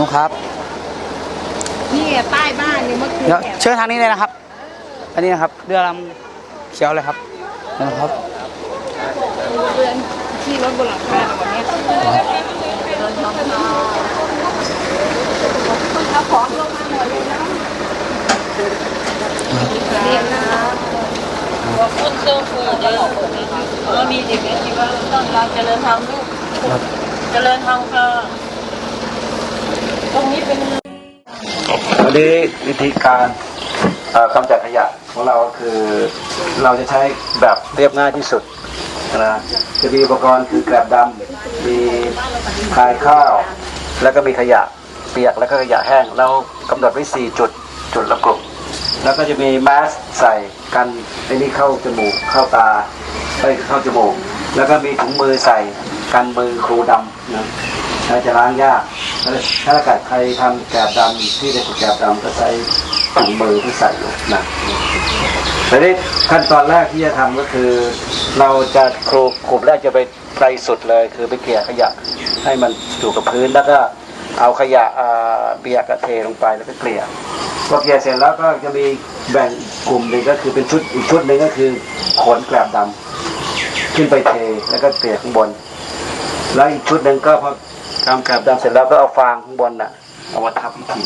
นุครับนี่ป้ายบ้านเนี่ยเมื่อคืนเดี๋ยวแถวเชิญทางนี้เลยนะครับ อันนี้นะครับเรือลำเขียวเลยครับนะครับเรือนที่รถบนหลังคาวันนี้เอาของลงมาหมดเลยนะเรียนนะต้นเครื่องฟูเยอะเออมีเด็กเนี่ยคิดว่าต้องเราเจริญธรรมลูกครับเจริญธรรมค่ะ ตรงนี้เป็นวันนี้วิธีการกำจัดขยะของเราคือเราจะใช้แบบเรียบง่ายที่สุดนะจะมีอุปกรณ์คือแกลบดำมีคายข้าว แล้วก็มีขยะเปียกแล้วก็ขยะแห้ง เรากำหนดไว้สี่จุดจุดละกลุ่มแล้วก็จะมีแมสใส่กันไอ้นี่เข้าจมูกเข้าตาไปเข้าจมูก แล้วก็มีถุงมือใส่กันมือครูดำนะ เราจะล้างยาก ถ้าเกิดใครทำแกบดำที่เป็นแกบดำก็ใช้ถุงมือที่ใส่อยู่นะแต่นี้ขั้นตอนแรกที่จะทำก็คือ เราจะครูกลุ่มแรกจะไปไกลสุดเลย คือไปเกลี่ยขยะให้มันอยู่กับพื้นแล้วก็เอาขยะเปียกกระเทลงไปแล้วก็เกลี่ยพอเกลี่ยเสร็จแล้วก็จะมีแบ่งกลุ่มหนึ่งก็คือเป็นชุดอีกชุดหนึ่งก็คือขนแกลบดำขึ้นไปเทแล้วก็เกลี่ยข้างบน แล้วอีกชุดหนึ่งก็พอ ทำแกลบดำเสร็จแล้วก็เอาฟางข้างบนน่ะเอามาทับอีกที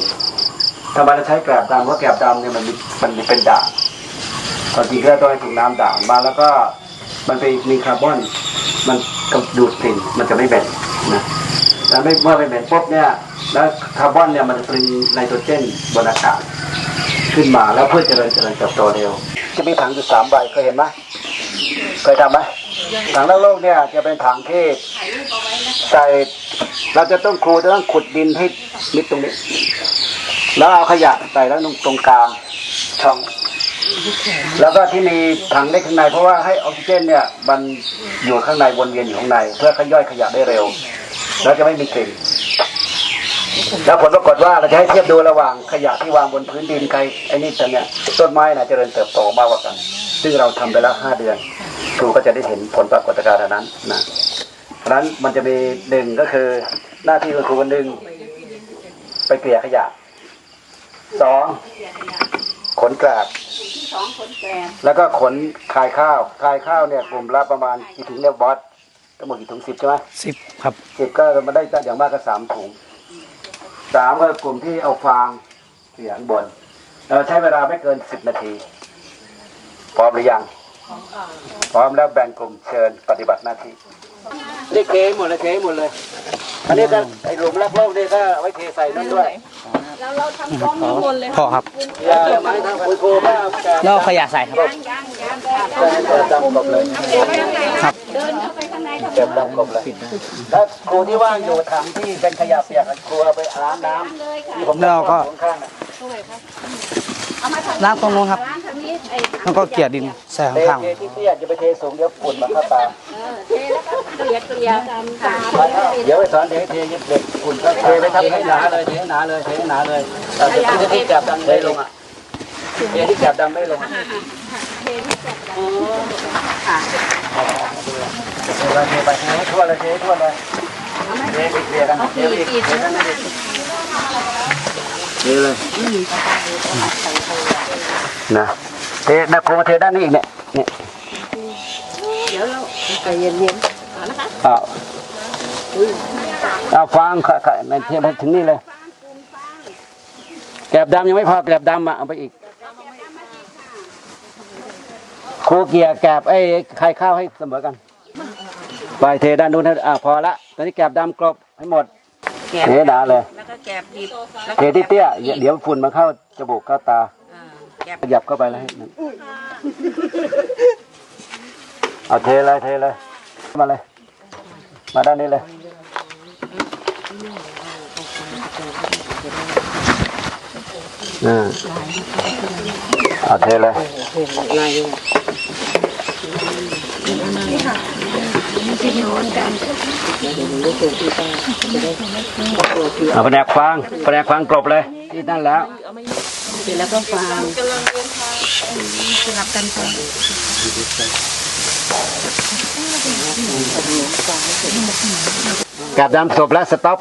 ทำไมเราใช้แกลบดำเพราะแกลบดำเนี่ยมันมันเป็นด่างตอนจริงก็ต้องให้ถุงน้ำด่างมาแล้วก็มันไปมีคาร์บอน มันกดูดกลิ่นมันจะไม่เหม็นนะแล้วไม่เมื่อไม่เหม็นปุ๊บเนี่ย แล้วคาร์บอนเนี่ยมันจะเป็นไนโตรเจนบนอากาศขึ้นมาแล้วเพื่อเจริญเจริญเติบโตเร็ว จะมีถังอยู่สามใบเคยเห็นไหมเคยทำไหมถังโลกเนี่ยจะเป็นถังที่ใส่ เราจะต้องครูจะต้องขุดดินให้มิดตรงนี้ แล้วเอาขยะใส่แล้วตรงตรงกลางช่อง แล้วก็ที่มีถังได้ข้างในเพราะว่าให้ออกซิเจนเนี่ย มันอยู่ข้างในวนเวียนอยู่ข้างใน เพื่อขย่อยขยะได้เร็ว แล้วจะไม่มีกลิ่นแล้วผลปรากฏว่าเราจะให้เทียบดูระหว่างขยะที่วางบนพื้นดินใครไอ้นี่แต่เนี่ยต้นไม้นะเจริญเติบโตมากกว่ากัน ซึ่งเราทำไปแล้วห้าเดือน ครูก็จะได้เห็นผลปรากฏการณ์นั้นนะ นั้นมันจะมีหนึ่งก็คือ หน้าที่ของครูคนหนึ่งไปเกลี่ยขยะสองขนกราบสองคนแก่แล้วก็ขนคายข้าวคายข้าวเนี่ยกลุ่มละประมาณกี่ถุงเนี่ยบอสทั้งหมดกี่ถุงสิบใช่ไหมสิบครับสิบก็มาได้อย่างมากก็สามถุงสามก็กลุ่มที่เอาฟางเสียงบน เราใช้เวลาไม่เกินสิบนาที พร้อมหรือยัง พร้อมแล้วแบ่งกลุ่มเชิญปฏิบัติหน้าที่ นี่เทหมดเลยเทหมดเลย อันนี้ก็ไอ้หลุมรักโลกนี่ก็เอาไว้เทใส่นั่นด้วยแล้วเราทำกล้องน้ำมนต์เลยพ่อครับอย่าไม้ทางคุยโคบ้าแต่แล้วเอาขยะใส่ครับย่างย่างย่างแต่ดำกบเลยครับเดินเข้าไปข้างในทำไมเก็บดำกบเลยแล้วครูที่ว่างอยู่ถังที่เป็นขยะเปียกครูเอาไปล้างน้ำที่ผมแล้วก็ข้างๆน่ะเอามาทำล้างตรงนู้นครับ แล้วก็เกลี่ยดินใส่เทข้างเทที่เตี้ยอย่าไปเทสูงเดี๋ยวฝุ่นมาเข้าตาเออเทแล้วก็เกลี่ยเกลี่ยตามตาเดี๋ยวไปสอนเทเทยึดเหล็กฝุ่นก็เทไปทำให้หนาเลยเทให้หนาเลยเทให้หนาเลยแต่ที่ที่จับดำไม่ลงอะเทที่จับดำไม่ลงเราเทไปเทให้ทั่วเลยเทให้ทั่วเลยเทไปเกลี่ยกันเทไปอีกเทกันนะเทเลย นะเทนะครูมาเทด้านนี้อีกเนี่ยเนี่ยเดี๋ยวเราใจเย็นอ้าวเอาฟังค่ะค่ะในเทียบถึงนี่เลยแกลบดำยังไม่พอแกลบดำอะเอาไปอีกครูเกียร์แกลบไอ้ไข่ข้าวให้เสมอกันไปเทด้านนู้นให้อ่าพอละตอนนี้แกลบดำกรบให้หมดแกะเทหนาเลยแล้วก็แกะดิบเทที่เตี้ยเดี๋ยวเดี๋ยวฝุ่นมาเข้าจมูกเข้าตาแกะ ขยับเข้าไปเลยนั่นเอาเทเลยเทเลย มาเลย มาด้านนี้เลยนอ่าเอาเทเลยเอาแผนกฟางแผนกฟางกลบเลย ที่นั่นแล้ว เสร็จแล้วก็ฟางกลับดำจบแล้วสต็อป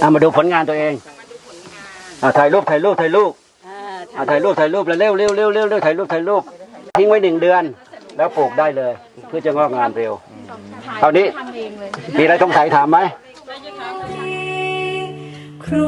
เอามาดูผลงานตัวเองเอาถ่ายรูปถ่ายรูปถ่ายรูปอ่าเอาถ่ายรูปถ่ายรูปแล้วเร็วเร็วเร็วเร็วเร็วถ่ายรูปถ่ายรูปทิ้งไว้หนึ่งเดือน แล้วปลูกได้เลย เพื่อจะงอกงามเร็วคราวนี้มีอะไรต้องใส่ถามไหมครู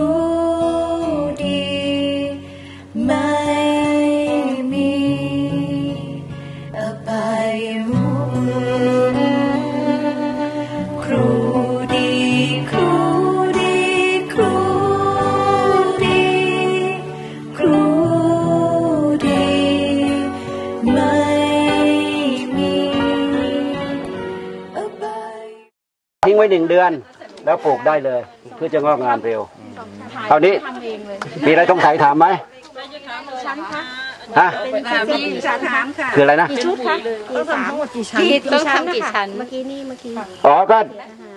ว้หนึ่งเดือน แล้วปลูกได้เลย เพื่อจะงอกงามเร็วคราวนี้มีอะไรต้องใส่ถามไหมฮะมีสามถามค่ะคืออะไรนะชุดคะต้องทำทั้งหมดกี่ชั้นต้องทำกี่ชั้นเมื่อกี้นี่เมื่อกี้อ๋อก็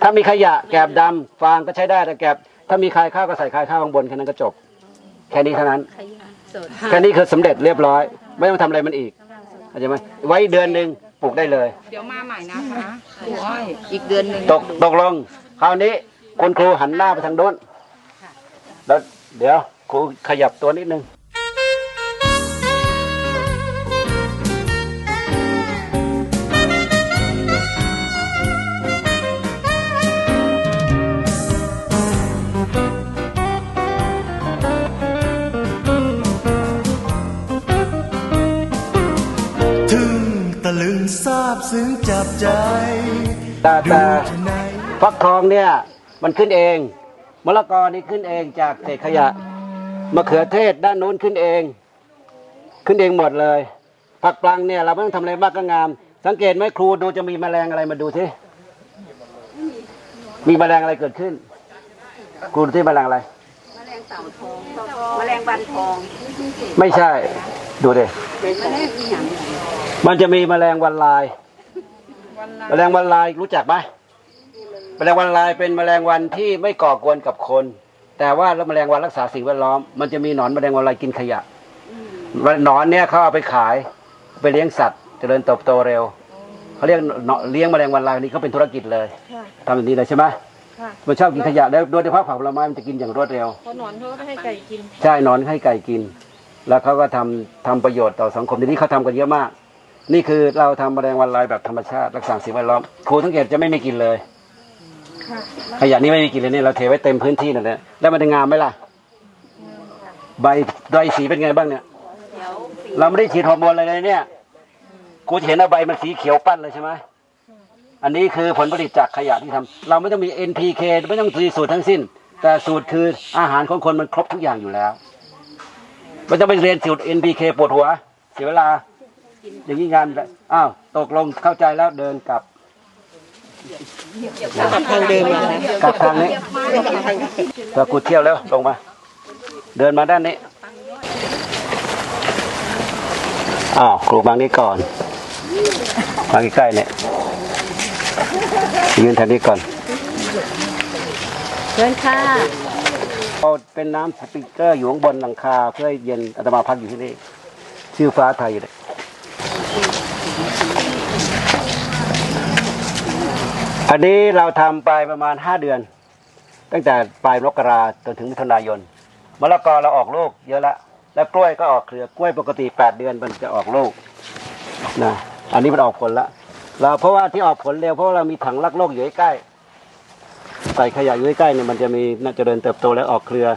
ถ้ามีขยะแกบดำฟางก็ใช้ได้แต่แกบถ้ามีคายข้าวก็ใส่คายข้าวข้างบนแค่นั้นก็จบ แค่นี้เท่านั้นแค่นี้คือสำเร็จเรียบร้อย ไม่ต้องทำอะไรมันอีกเข้าใจไหมไว้เดือนหนึ่ง ปลูกได้เลย เดี๋ยวมาใหม่นะคะครูอ้อยอีกเดือนหนึ่งตกตกลง คราวนี้คุณครูหันหน้าไปทางโน้นแล้วเดี๋ยวครูขยับตัวนิดนึง แต่แต่ที่ไหนฟักทองเนี่ยมันขึ้นเองมะละกอนี่ขึ้นเองจากเศษขยะมะเขือเทศด้านโน้นขึ้นเอง ขึ้นเองหมดเลย ผักปลังเนี่ยเราไม่ต้องทำอะไรมากก็งาม สังเกตไหมครูดูจะมีแมลงอะไรมาดูสิมีแมลงอะไรเกิดขึ้น ครูดูที่แมลงอะไรแมลงวันทอง ไม่ใช่ ดูดิมันจะมีแมลงวันลาย แมลงวันลายรู้จักไหมแมลงวันลายเป็นแมลงวันที่ไม่ก่อกวนกับคน แต่ว่าแล้วแมลงวันรักษาสิ่งแวดล้อมมันจะมีหนอนแมลงวันลายกินขยะหนอนเนี่ยเขาเอาไปขาย ไปเลี้ยงสัตว์เจริญเติบโตเร็วเขาเรียกหนอนเลี้ยงแมลงวันลายนี่เขาเป็นธุรกิจเลยทำแบบนี้เลยใช่ไหมมันชอบกินขยะแล้วโดยเฉพาะผักผลไม้มันจะกินอย่างรวดเร็วพอหนอนเขาก็ให้ไก่กิน ใช่หนอนให้ไก่กิน แล้วเขาก็ทำทำประโยชน์ต่อสังคมทีนี้เขาทำกันเยอะมาก นี่คือเราทำแมลงวันลายแบบธรรมชาติ รักษาสิ่งแวดล้อมครูสังเกตจะไม่มีกลินเลยขยะนี่ไม่มีกลินเลยนี่เราเทไว้เต็มพื้นที่นั่นแหละแล้วมันจะงามไหมล่ะ ใบใบสีเป็นไงบ้างเนี่ย เราไม่ได้ฉีดฮอร์โมนอะไรเลยเนี่ยกูจะเห็นว่าใบมันสีเขียวปั้นเลยใช่ไหมอันนี้คือผลผลิตจากขยะที่ทำเราไม่ต้องมี NPK ไม่ต้องมีสูตรทั้งสิ้น แต่สูตรคืออาหารของคนมันครบทุกอย่างอยู่แล้วไม่ต้องไปเรียนสูตร NPK ปวดหัว เสียเวลา อย่างนี้งานอ้าวตกลงเข้าใจแล้วเดินกลับกลับทางเดิมมานะกลับทางนี้ก็กูเที่ยวแล้วลงมา เดินมาด้านนี้อ้าวครูบางนี้ก่อนบางใกล้ๆเนี่ยยืนแถวนี้ก่อนเชิญค่ะเอาเป็นน้ำสปริงเกอร์อยู่ข้างบนหลังคา เพื่อให้เย็นอาตมาพักอยู่ที่นี่ชื่อฟ้าไทยเลย อันนี้เราทำไปประมาณห้าเดือน ตั้งแต่ปลายมกราจนถึงมิถุนายนมะละกอเราออกลูกเยอะละ แล้วกล้วยก็ออกเครือกล้วยปกติแปดเดือนมันจะออกลูกนะอันนี้มันออกผลละเราเพราะว่าที่ออกผลเร็วเพราะาเรามีถังรักโลกอยู่ใกล้ใส่ขยะอยู่ใกล้เนี่ยมันจะมีน่าจะเดินเติบโตแล้วออกเครือ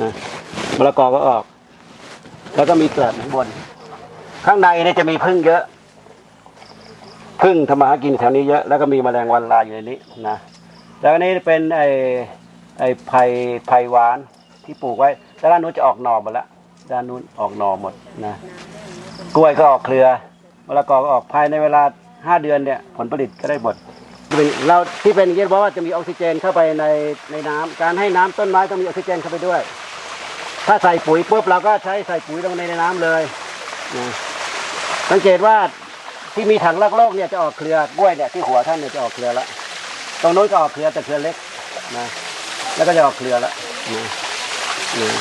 นะมะละกอก็ออก แล้วก็มีเกลือข้างบน ข้างในเนี่ยจะมีพึ่งเยอะ พึ่งทำมาหากินแถวนี้เยอะ แล้วก็มีแมลงวันลายอยู่ในนี้นะแล้วอันนี้เป็นไอ้ไอ้ไผ่ไผ่หวานที่ปลูกไว้ด้านนู้นจะออกหน่อหมดล้วด้านนู้นออกหน่อหมดนะ กล้วยก็ออกเครือมะละกอก็ออกภายในเวลาห้าเดือนเนี่ยผลผลิตก็ได้หมดเราที่เป็นอย่างนี้เพราะว่าจะมีออกซิเจนเข้าไปในในน้ำการให้น้ำต้นไม้ต้องมีออกซิเจนเข้าไปด้วย ถ้าใส่ปุ๋ยปุ๊บเราก็ใช้ใส่ปุ๋ยลงในน้ำเลยนะ สังเกตว่าที่มีถังลักโลกเนี่ยจะออกเครือกล้วยเนี่ยที่หัวท่านเนี่ยจะออกเครือแล้วตรงโน้นก็ออกเครือแต่เครือเล็กนะแล้วก็จะออกเครือแล้วนะนะ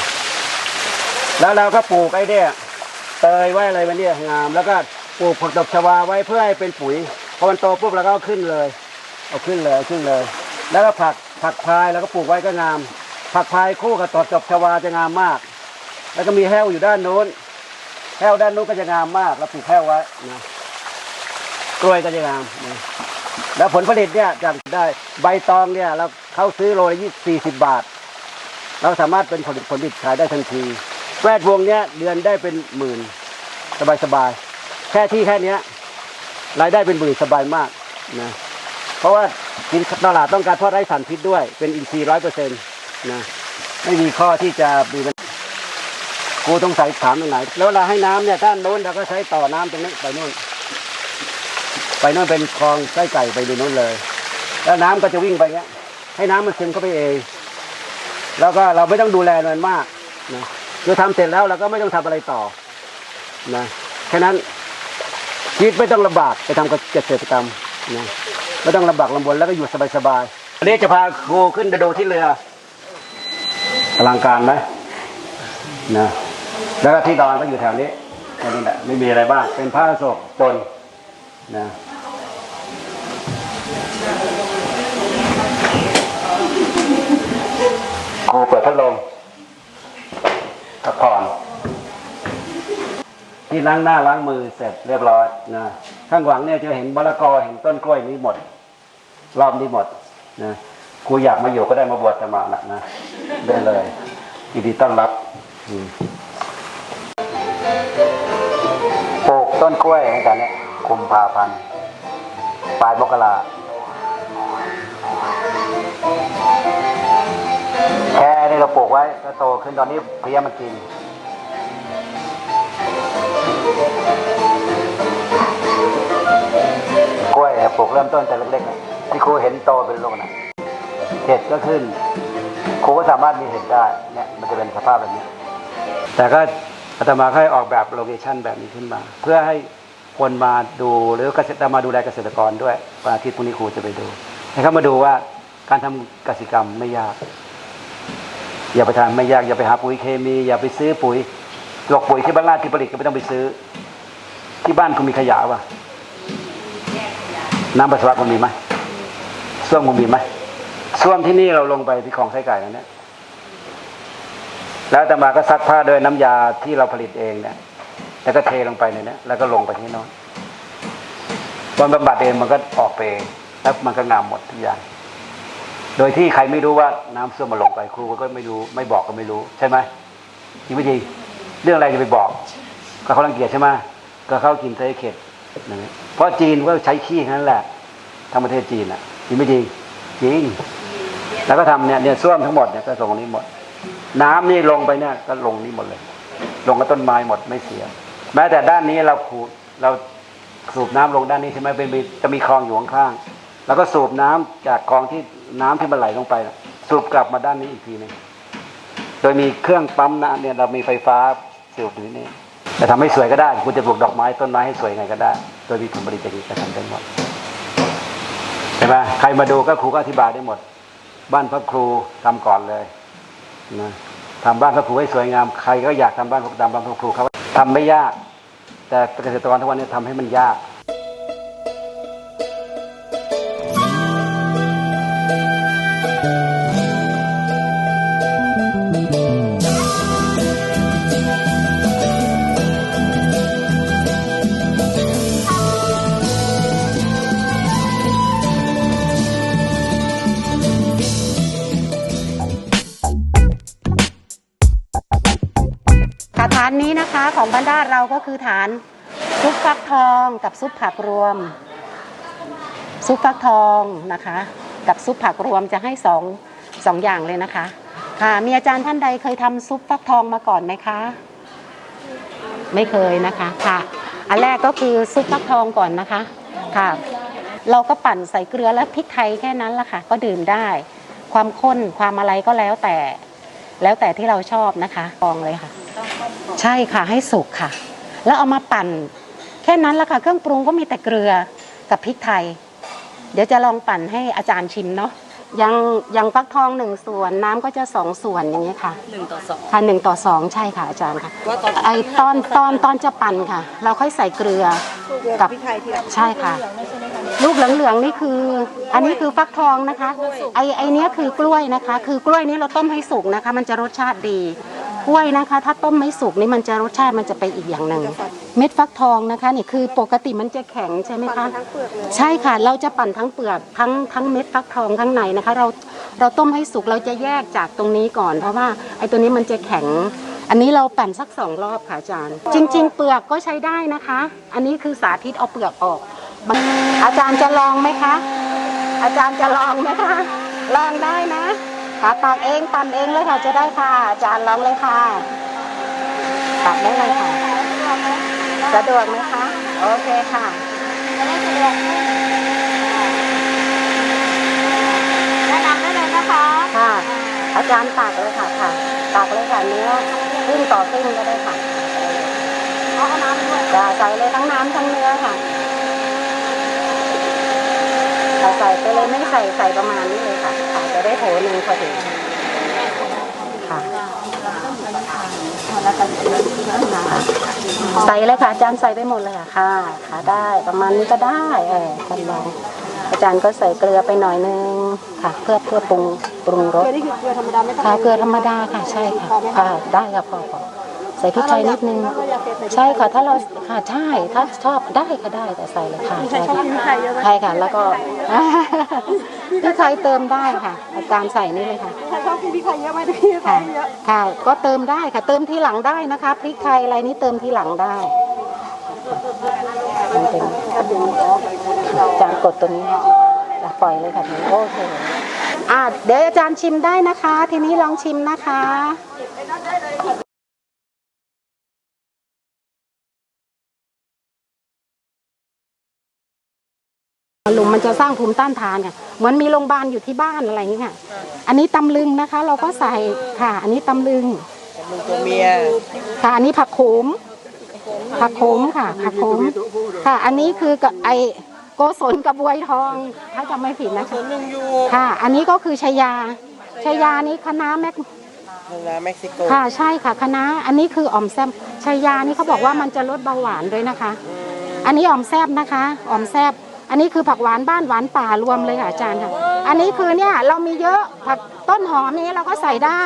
แล้วเราก็ปลูกไอ้เนี่ยเตยไว้อะไรไว้เนี่ยงาม แล้วก็ปลูกผักตบชวาไว้เพื่อให้เป็นปุ๋ยพอมันโตปุ๊บเราก็เอาขึ้นเลย เอาขึ้นเลยเอาขึ้นเลย แล้วก็ผักผักพายแล้วก็ปลูกไว้ก็งาม ผักพายคู่กับตบจบชวาจะงามมาก แล้วก็มีแห้วอยู่ด้านโน้น แห้วด้านโน้นก็จะงามมากแล้วปลูกแห้วไว้นะกล้วยก็จะงามนะแล้วผลผลิตเนี่ยจะได้ใบตองเนี่ย เราเขาซื้อโลละยี่สี่สิบบาท เราสามารถเป็นผลิตผลผลิตขายได้ทันทีแวดวงเนี้ยเดือนได้เป็นหมื่น สบายสบายแค่ที่แค่เนี้ยรายได้เป็นหมื่นสบายมากนะเพราะว่ากินตลาดต้องการเพราะไร้สารพิษด้วยเป็นอินทรีย์ร้อยเปอร์เซ็นต์นะไม่มีข้อที่จะมีปัญ กูต้องใส่ถามตรงไหน แล้วเวลาให้น้ำเนี่ยด้านโน้นเราก็ใช้ต่อน้ำตรงนี้ไปโน่น ไปโน่นเป็นคลองไส้ไก่ไปดูโน้นเลย แล้วน้ำก็จะวิ่งไปเงี้ย ให้น้ำมันซึมเข้าไปเอง แล้วก็เราไม่ต้องดูแลมันมากนะคือทำเสร็จแล้วเราก็ไม่ต้องทำอะไรต่อนะแค่นั้นชีวิตไม่ต้องลำบากไปทำเกษตรกรรมนะไม่ต้องลำบากลำบนแล้วก็อยู่สบายๆวันนี้จะพาครูขึ้นไปดูที่เรืออลังการไหมนะ แล้วก็ที่นอนก็อยู่แถวนี้แค่นี้แหละไม่มีอะไรบ้างเป็นผ้าโศกจนนะครูเปิดพัดลมพักผ่อนที่ล้างหน้าล้างมือเสร็จเรียบร้อยนะข้างหลังเนี่ยจะเห็นมะละกอเห็นต้นกล้วยนี้หมด รอบนี้หมดนะครูอยากมาอยู่ก็ได้มาบวชสมานะนะได้เลยยินดีต้อนรับ ปลูกต้นกล้วยเหมือนกันเนี่ยคุมภาพันธ์ปลายมกราแค่นี่เราปลูกไว้ก็โตขึ้นตอนนี้เพลี้ยมันกิน กล้วยปลูกเริ่มต้นแต่เล็กๆที่ครูเห็นโตเป็นลูกนะเห็ดก็ขึ้นครูก็สามารถมีเห็ดได้เนี่ยมันจะเป็นสภาพแบบนี้ แต่ก็ อาตมาให้ออกแบบโลเคชันแบบนี้ขึ้นมา เพื่อให้คนมาดูหรือเกษตรมาดูแลเกษตรกรด้วยวันอาทิตย์พรุ่งนี้ครูจะไปดูให้เขามาดูว่าการทำกสิกรรมไม่ยาก อย่าไปทำไม่ยากอย่าไปหาปุ๋ยเคมี อย่าไปซื้อปุ๋ยหลอกปุ๋ยที่บ้านลาดที่ผลิตก็ไม่ต้องไปซื้อ ที่บ้านคุณมีขยะป่ะน้ำปัสสาวะคุณมีไหมส้วมคุณมีไหมส้วมที่นี่เราลงไปที่คลองไส้ไก่นั่นเนี่ย แล้วตมาก็ซักผ้าโดยน้ำยาที่เราผลิตเองเนี่ยแล้วก็เทลงไปในนี้แล้วก็ลงไปที่น้นวันบำบัดเองมันก็ออกไปเองแล้วมันก็งามหมดทุกอย่าง โดยที่ใครไม่รู้ว่าน้ำเสื่อมมาลงไปครูก็ไม่รู้ ไม่บอกก็ไม่รู้ ใช่ไหมจริงไม่จริงเรื่องอะไรจะไปบอก ก็เขารังเกียจใช่ไหมก็เขากินไส้เข็ดนะเพราะจีนก็ใช้ขี้นั้นแหละทั้งประเทศจีนอะจริงไม่จริงจริง แล้วก็ทำเนี่ยเนี่ยส้วมทั้งหมดเนี่ยก็ส่งนี้หมด น้ำนี่ลงไปเนี่ยก็ลงนี่หมดเลย ลงกับต้นไม้หมดไม่เสีย แม้แต่ด้านนี้เราขูดเราสูบน้ำลงด้านนี้ใช่ไหมเป็นมีจะมีคลองอยู่ข้างๆแล้วก็สูบน้ำจากคลองที่น้ำที่มันไหลลงไปสูบกลับมาด้านนี้อีกทีหนึงโดยมีเครื่องปั๊มน้ำเนี่ยเรามีไฟฟ้าสูบอยู่นี่จะทำให้สวยก็ได้ คุณจะปลูกดอกไม้ต้นไม้ให้สวยไงก็ได้ โดยมีผลผลิตอย่างนี้ก็ทำได้หมดใช่ไหมใครมาดูก็ครูก็อธิบายได้หมด บ้านพระครูทำก่อนเลย นะทำบ้านพระครูให้สวยงามใครก็อยากทำบ้านพระตามบ้านพระครูเขาทำไม่ยาก แต่เกษตรกรทุกวันนี้ทำให้มันยาก ฐานนี้นะคะของบ้านดาเราก็คือฐานซุปฟักทองกับซุปผักรวม ซุปฟักทองนะคะ กับซุปผักรวมจะให้สองสองอย่างเลยนะคะ ค่ะมีอาจารย์ท่านใดเคยทำซุปฟักทองมาก่อนไหมคะ ไม่เคยนะคะค่ะ อันแรกก็คือซุปฟักทองก่อนนะคะค่ะ เราก็ปั่นใส่เกลือและพริกไทยแค่นั้นละค่ะ ก็ดื่มได้ ความข้นความอะไรก็แล้วแต่ แล้วแต่ที่เราชอบนะคะลองเลยค่ะ ใช่ค่ะให้สุกค่ะ แล้วเอามาปั่น แค่นั้นละค่ะ เครื่องปรุงก็มีแต่เกลือกับพริกไทย เดี๋ยวจะลองปั่นให้อาจารย์ชิมเนาะยังยังฟักทองหนึ่งส่วนน้ำก็จะสองส่วนอย่างนี้ค่ะหนึ่งต่อสองค่ะหนึ่งต่อสองใช่ค่ะอาจารย์ค่ะว่าตอนไอตอนตอนตอนจะปั่นค่ะ เราค่อยใส่เกลือกับใช่ค่ะ ลูกเหลืองๆนี่คือ อันนี้คือฟักทองนะคะ ไอไอเนี้ยคือกล้วยนะคะ คือกล้วยนี้เราต้มให้สุกนะคะ มันจะรสชาติดี กล้วยนะคะ ถ้าต้มไม่สุกนี่มันจะรสชาติมันจะไปอีกอย่างหนึ่งเม็ดฟักทองนะคะนี่คือปกติมันจะแข็งใช่ไหมคะใช่ค่ะเราจะปั่นทั้งเปลือกทั้งทั้งเม็ดฟักทองข้างในนะคะ เราเราต้มให้สุกเราจะแยกจากตรงนี้ก่อน เพราะว่าไอตัวนี้มันจะแข็ง อันนี้เราปั่นสักสองรอบค่ะอาจารย์ จริง ๆ เปลือกก็ใช้ได้นะคะ อันนี้คือสาธิตเอาเปลือกออก อาจารย์จะลองไหมคะ อาจารย์จะลองไหมคะลองได้นะ ค่ะตักเองปั่นเองเลยค่ะจะได้ค่ะ อาจารย์ลองเลยค่ะตักได้เลยค่ะ สะดวกไหมคะ โอเคค่ะแนะนำได้เลยนะคะค่ะ อาจารย์ตักเลยค่ะค่ะตักเลยค่ะเนื้อครึ่งต่อครึ่งก็ได้ค่ะเอาน้ำด้วยจะใส่เลยทั้งน้ำทั้งเนื้อค่ะเราใส่ไปเลยไม่ใส่ใส่ประมาณนี้เลยค่ะค่ะ จะได้โถหนึ่งพอดีค่ะใส่เลยค่ะอาจารย์ใส่ไปหมดเลยค่ะค่ะค่ะได้ประมาณนี้ก็ได้เออกันลองอาจารย์ก็ใส่เกลือไปหน่อยนึงค่ะ เพื่อเพื่อปรุงปรุงรสเกลือนี่คือเกลือธรรมดาไม่ต้องค่ะเกลือธรรมดาค่ะใช่ค่ะค่ะได้ค่ะพอพอใส่พริกไทยนิดนึง ใช่ค่ะถ้าเราค่ะใช่ถ้าชอบได้ค่ะได้แต่ใส่เลยค่ะใครใช่ชอบค่ะกินไข่เยอะไหมใช่ค่ะแล้วก็พริกไทยเติมได้ค่ะอาจารย์ใส่นี่เลยค่ะใครชอบกินพริกไทยเยอะไหมพี่ใส่ค่ะเยอะค่ะ ก็เติมได้ค่ะเติมทีหลังได้นะคะพริกไทยอะไรนี่เติมทีหลังได้มันเป็นอาจารย์กดตัวนี้อะปล่อยเลยค่ะทีนี้โอเคอะเดี๋ยวอาจารย์ชิมได้นะคะ ทีนี้ลองชิมนะคะ ลุมมันจะสร้างภูมิต้านทานค่ะเหมือนมีโรงพยาบาลอยู่ที่บ้านอะไรอย่างเงี้ยค่ะ อันนี้ตำลึงนะคะ เราก็ใส่ค่ะ อันนี้ตำลึงตัวเมียค่ะ อันนี้ผักโขม ผักโขมค่ะ ผักโขมค่ะ อันนี้คือกับไอโกศลกระบวยทองถ้าจำไม่ผิดนะคะหนึ่งยูค่ะ อันนี้ก็คือชายาชายานี้คณะน้าแม็กนะเม็กซิโกค่ะใช่ค่ะคณะน้าอันนี้คืออ่อมแซบชายานี่เขาบอกว่ามันจะลดเบาหวานด้วยนะคะ อันนี้อ่อมแซบนะคะอ่อมแซบ อันนี้คือผักหวานบ้านหวานป่ารวมเลยค่ะอาจารย์ค่ะ อันนี้คือเนี่ยเรามีเยอะผักต้นหอมนี้เราก็ใส่ได้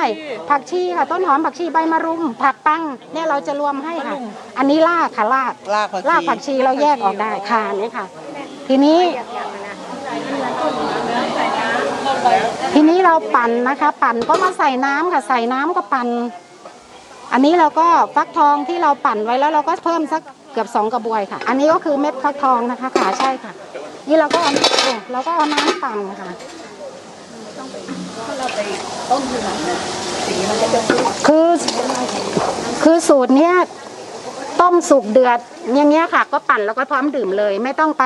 ผักชีค่ะต้นหอมผักชีใบมะรุม ผักปังเนี่ยเราจะรวมให้ค่ะ อันนี้รากค่ะรากลากผักชี รากผักชีเราแยกออกได้ค่ะอันนี่ค่ะ ทีนี้ทีนี้เราปั่นนะคะ ปั่นก็มาใส่น้ำค่ะ ใส่น้ำก็ปั่นอันนี้เราก็ฟักทองที่เราปั่นไว้แล้วเราก็เพิ่มสักเกือบสองกระบวยค่ะ อันนี้ก็คือเม็ดฟักทองนะคะค่ะใช่ค่ะ นี่เราก็เอาเราก็เอาน้ำปั่นค่ะคือคือสูตรเนี้ยต้มสุกเดือดอย่างเงี้ยค่ะ ก็ปั่นแล้วก็พร้อมดื่มเลย ไม่ต้องไป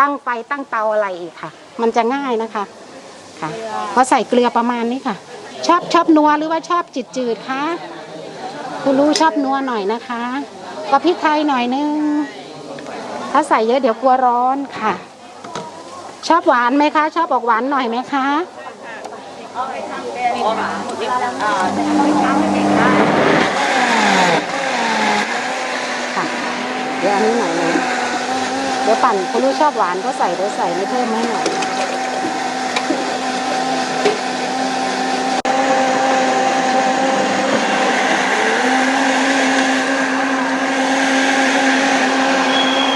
ตั้งไฟตั้งเตาอะไรอีกค่ะ มันจะง่ายนะคะค่ะก็ใส่เกลือประมาณนี้ค่ะ ชอบชอบนัวหรือว่าชอบจืดจืดคะคุณรู้ชอบนัวหน่อยนะคะก็พริกไทยหน่อยนึง ถ้าใส่เยอะเดี๋ยวกลัวร้อนค่ะ ชอบหวานไหมคะ ชอบออกหวานหน่อยไหมคะค่ะเดี๋ยวอันนี้หน่อยนึงเดี๋ยวปั่นคุณรู้ชอบหวานก็ใส่เดี๋ยวใส่ไม่เพิ่มไม่หน่อย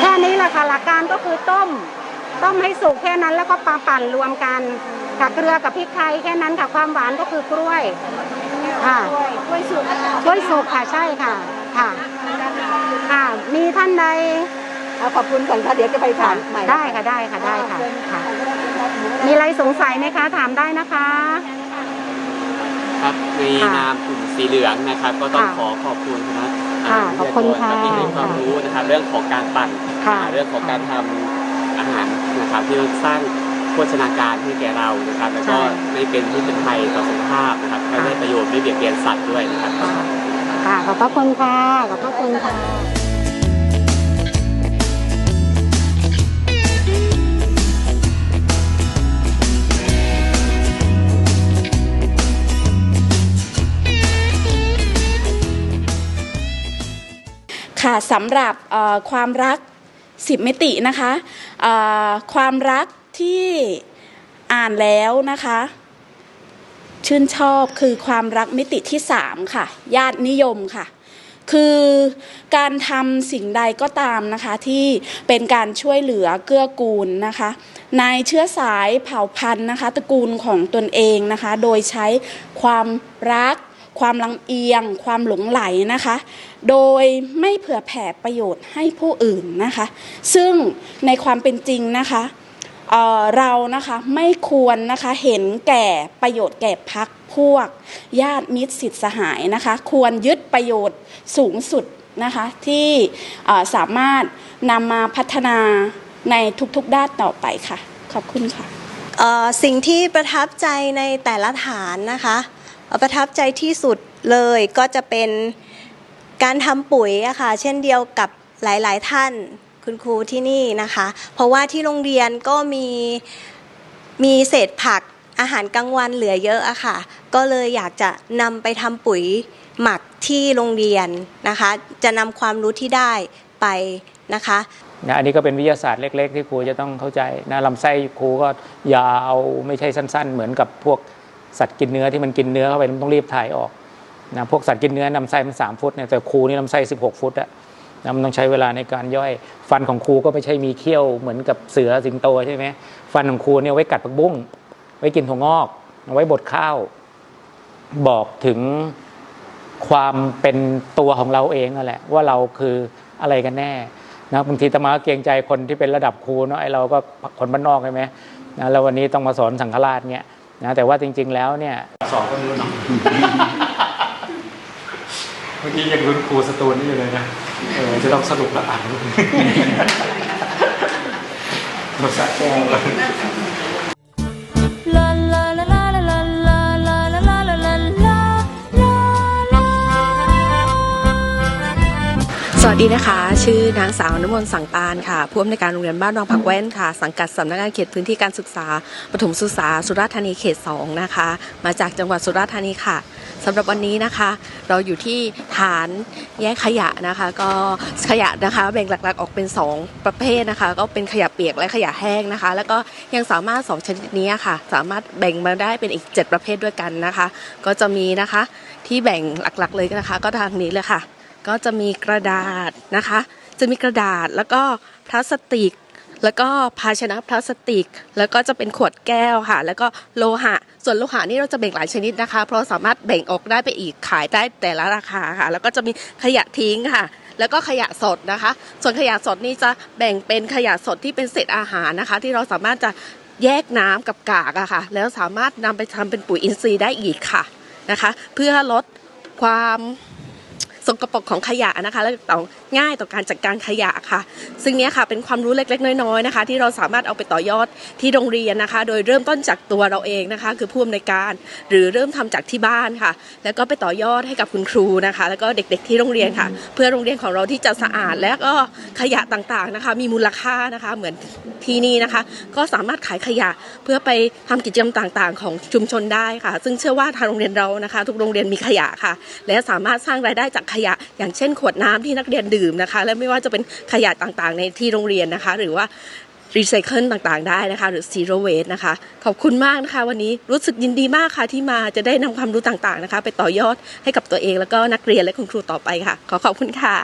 แค่นี้แหละค่ะหลักการก็คือต้ม ต้มให้สุกแค่ นั้นแล้วก็ปาปั่นรวมกันค่ะเกลือกับพริกไทยแค่นั้นค่ะความหวานก็คือกล้วยค่ะกล้วยสุกกล้วยสุกค่ะใช่ค่ะค่ะ ค่ะ มีท่านใดเอาขอบคุณก่อนค่ะเดี๋ยวจะไปถามใหม่ได้ค่ะได้ค่ะได้ค่ะค่ะ มีอะไรสงสัยไหมคะ ถามได้นะคะ ครับในค่ะนามกลุ่มสีเหลืองนะครับ ก็ต้องค่ะขอขอบคุณคณะค่ะาขอบคุณค่ะที่ให้ความรู้นะครับ เรื่องของการปั่นค่ะเรื่องของการทำอาหารนะครับที่สร้าง โภชนาการให้แก่เรานะครับ แล้วก็ใช่ไม่เป็นที่เป็นภัยต่อสุขภาพนะครับและได้ประโยชน์ไม่เบียดเบียนสัตว์ด้วยนะครับค่ะขอบพระคุณค่ะขอบพระคุณค่ะค่ะสำหรับเอ่อความรักสิบมิตินะคะเอ่อความรัก ที่อ่านแล้วนะคะ ชื่นชอบคือความรักมิติที่สามค่ะ ญาตินิยมค่ะ คือการทำสิ่งใดก็ตามนะคะ ที่เป็นการช่วยเหลือเกื้อกูลนะคะในเชื้อสายเผ่าพันธุ์นะคะ ตระกูลของตนเองนะคะ โดยใช้ความรักความลำเอียง ความหลงไหลนะคะ โดยไม่เผื่อแผ่ประโยชน์ให้ผู้อื่นนะคะ ซึ่งในความเป็นจริงนะคะ เรานะคะไม่ควรนะคะเห็นแก่ประโยชน์แก่พักพวก ญาติมิตรสิทธิสหายนะคะ ควรยึดประโยชน์สูงสุดนะคะที่สามารถนำมาพัฒนาในทุกๆด้านต่อไปค่ะ ขอบคุณค่ะสิ่งที่ประทับใจในแต่ละฐานนะคะ ประทับใจที่สุดเลยก็จะเป็นการทำปุ๋ยอะค่ะเช่นเดียวกับหลายๆท่าน คุณครูที่นี่นะคะ เพราะว่าที่โรงเรียนก็มีมีเศษผักอาหารกลางวันเหลือเยอะอะค่ะ ก็เลยอยากจะนำไปทำปุ๋ยหมักที่โรงเรียนนะคะ จะนำความรู้ที่ได้ไปนะคะนะอันนี้ก็เป็นวิทยาศาสตร์เล็ก ๆ ที่ครูจะต้องเข้าใจนะลำไส้ครูก็ยาวไม่ใช่สั้น ๆ เหมือนกับพวกสัตว์กินเนื้อที่มันกินเนื้อเข้าไปมันต้องรีบถ่ายออกนะพวกสัตว์กินเนื้อลำไส้มันสามฟุตเนี่ยแต่ครูนี่ลำไส้สิบหกฟุตอะ นะมันต้องใช้เวลาในการย่อย ฟันของครูก็ไม่ใช่มีเขี้ยวเหมือนกับเสือสิงโตใช่ไหมฟันของครูเนี่ยไว้กัดผักบุ้ง ไว้กินถั่วงอกไว้บดข้าว บอกถึงความเป็นตัวของเราเองนั่นแหละ ว่าเราคืออะไรกันแน่นะบางทีตมาก็เกรงใจคนที่เป็นระดับครูเนาะไอเราก็คนบ้านนอกใช่ไหมนะแล้ววันนี้ต้องมาสอนสังฆราชเนี่ยนะแต่ว่าจริง ๆ แล้วเนี่ยสอนก็รู้เนาะ มื่อกี้ยังรุนครูสตูนนี่อยู่เลยนะเออจะต้องสรุปแล้วอ่านหมดสักแก้ว วัสดีนะคะ ชื่อนางสาวน้ำมนสังปานค่ะ ผู้อำนวยการโรงเรียนบ้านรองผักแว่นค่ะ สังกัดสำนักงานเขตพื้นที่การศึกษาปฐมศึกษาสุราษฎร์ธานีเขต 2 นะคะ มาจากจังหวัดสุราษฎร์ธานีค่ะสำหรับวันนี้นะคะ เราอยู่ที่ฐานแยกขยะนะคะ ก็ขยะนะคะ แบ่งหลักๆ ออกเป็น 2 ประเภทนะคะ ก็เป็นขยะเปียกและขยะแห้งนะคะ แล้วก็ยังสามารถ 2 ชนิดนี้ค่ะ สามารถแบ่งมาได้เป็นอีก 7 ประเภทด้วยกันนะคะ ก็จะมีนะคะที่แบ่งหลักๆเลยนะคะ ก็ทางนี้เลยค่ะ ก็จะมีกระดาษนะคะ จะมีกระดาษแล้วก็พลาสติก แล้วก็ภาชนะพลาสติก แล้วก็จะเป็นขวดแก้วค่ะ แล้วก็โลหะ ส่วนโลหะนี่เราจะแบ่งหลายชนิดนะคะ เพราะสามารถแบ่งออกได้ไปอีกขายได้แต่ละราคาค่ะ แล้วก็จะมีขยะทิ้งค่ะแล้วก็ขยะสดนะคะ ส่วนขยะสดนี่จะแบ่งเป็นขยะสดที่เป็นเศษอาหารนะคะ ที่เราสามารถจะแยกน้ำกับกากอะค่ะ แล้วสามารถนำไปทำเป็นปุ๋ยอินทรีย์ได้อีกค่ะนะคะ เพื่อลดความ สกปรกของขยะนะคะ และต่อ ง่ายต่อการจัดการขยะค่ะ ซึ่งเนี้ยค่ะเป็นความรู้เล็กๆ น้อยๆนะคะ ที่เราสามารถเอาไปต่อยอดที่โรงเรียนนะคะ โดยเริ่มต้นจากตัวเราเองนะคะ คือผู้อำนวยการ หรือเริ่มทำจากที่บ้านค่ะ แล้วก็ไปต่อยอดให้กับคุณครูนะคะ แล้วก็เด็กๆที่โรงเรียนค่ะ เพื่อโรงเรียนของเราที่จะสะอาดและก็ขยะต่างๆนะคะ มีมูลค่านะคะเหมือนที่นี่นะคะ ก็สามารถขายขยะเพื่อไปทำกิจกรรมต่างๆ ของชุมชนได้ค่ะ ซึ่งเชื่อว่าทางโรงเรียนเรานะคะ ทุกโรงเรียนมีขยะค่ะ และสามารถสร้างรายได้จากขยะ อย่างเช่น ขวดน้ำที่นักเรียนดื่มนะคะ และไม่ว่าจะเป็นขยะต่างๆ ในที่โรงเรียนนะคะ หรือว่ารีไซเคิลต่างๆ ได้นะคะ หรือ zero waste นะคะ ขอบคุณมากนะคะ วันนี้รู้สึกยินดีมากค่ะที่มาจะได้นำความรู้ต่างๆนะคะ ไปต่อยอดให้กับตัวเองแล้วก็นักเรียนและคุณครูต่อไปค่ะ ขอขอบคุณค่ะ